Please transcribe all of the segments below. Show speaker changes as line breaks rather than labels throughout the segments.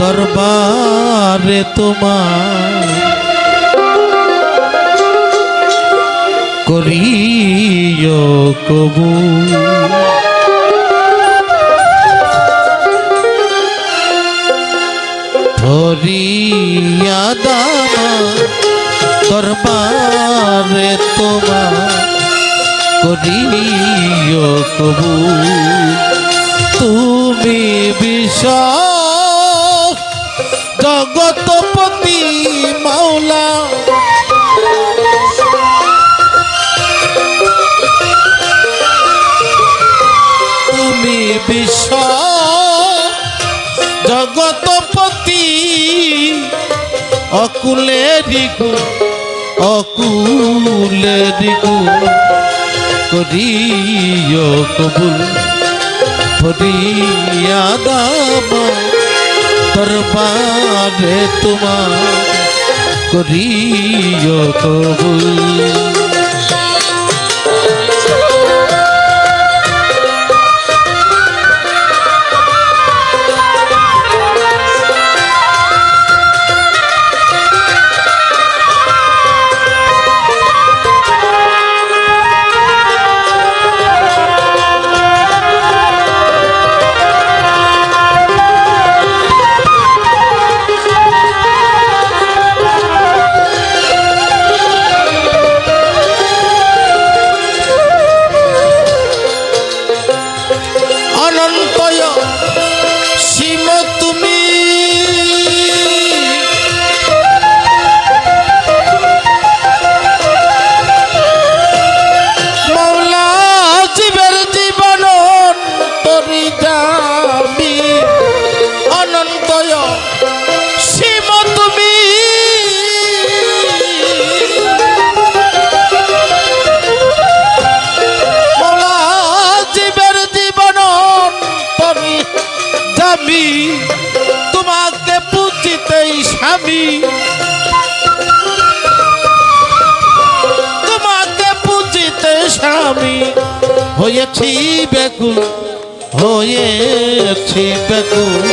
দরবারে তোমার করিও কবু। ধরিয়া দামা দরবারে তোমার করিও কবু। তুমি বিষ জগতপতি মাওলা। তুমি বিশ্ব জগতপতি অকুলে দিগু অকুলে দিগু করিও কবুল হরিয়া দাম। দরবারে তোমার করিও কবুল। হয়েছি বেকুল হয়েছি বেকুল।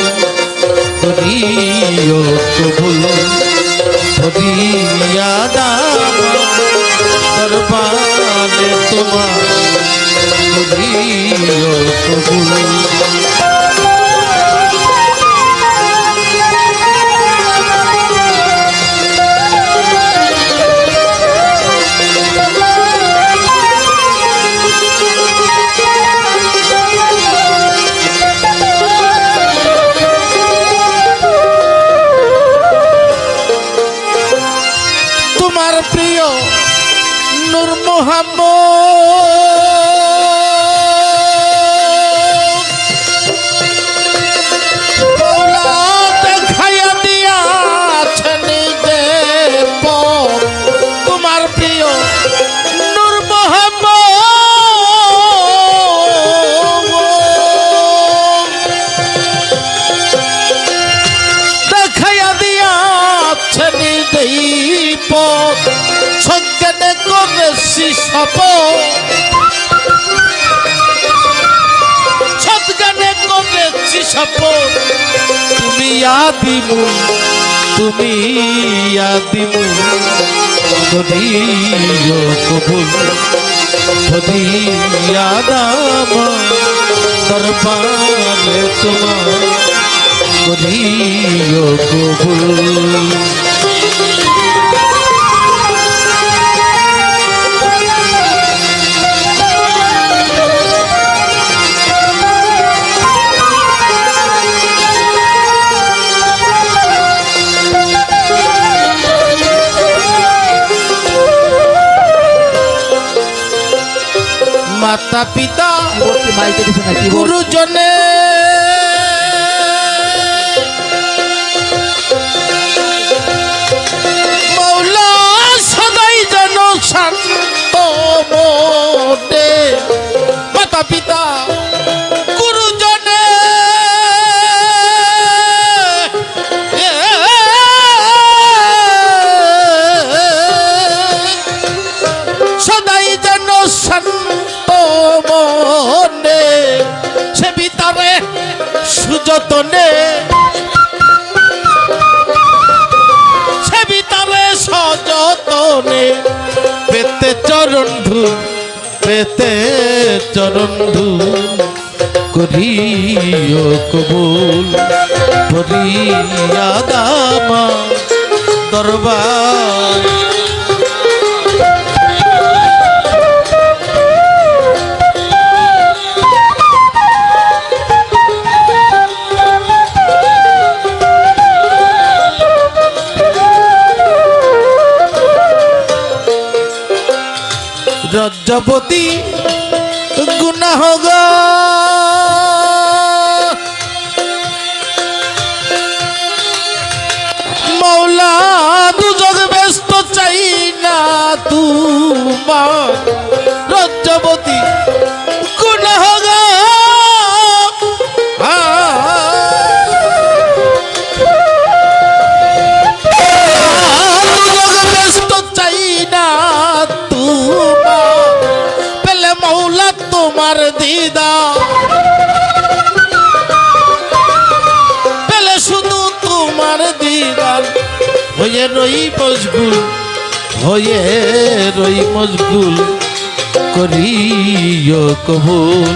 করিও কবুল হরিয়া দাম তোমার প্রিয় নূর মোহাম্মদ। করেছি সপ সজ্ঞানে করেছি সপ তুমি আদিমু তুমি আদিমু করিও কবুল করিয়া দাম দরবারে তোমার করিও কবুল মাতা পিতা গুরুজনে যতনে সেবিতাবে সযতনে। পেতে চরণ ধূল পেতে চরণ ধূল করিও কবুল। করিয়া দামা দরবার রজ্জপতি গুনা গো মৌলা দুজগ ব্যস্ত চাই না তোমার। তোমার দিদা। পেলে শুধু তোমার দিদার হয়ে রই মজগুল হয়ে রই মজগুল করিও কবুল।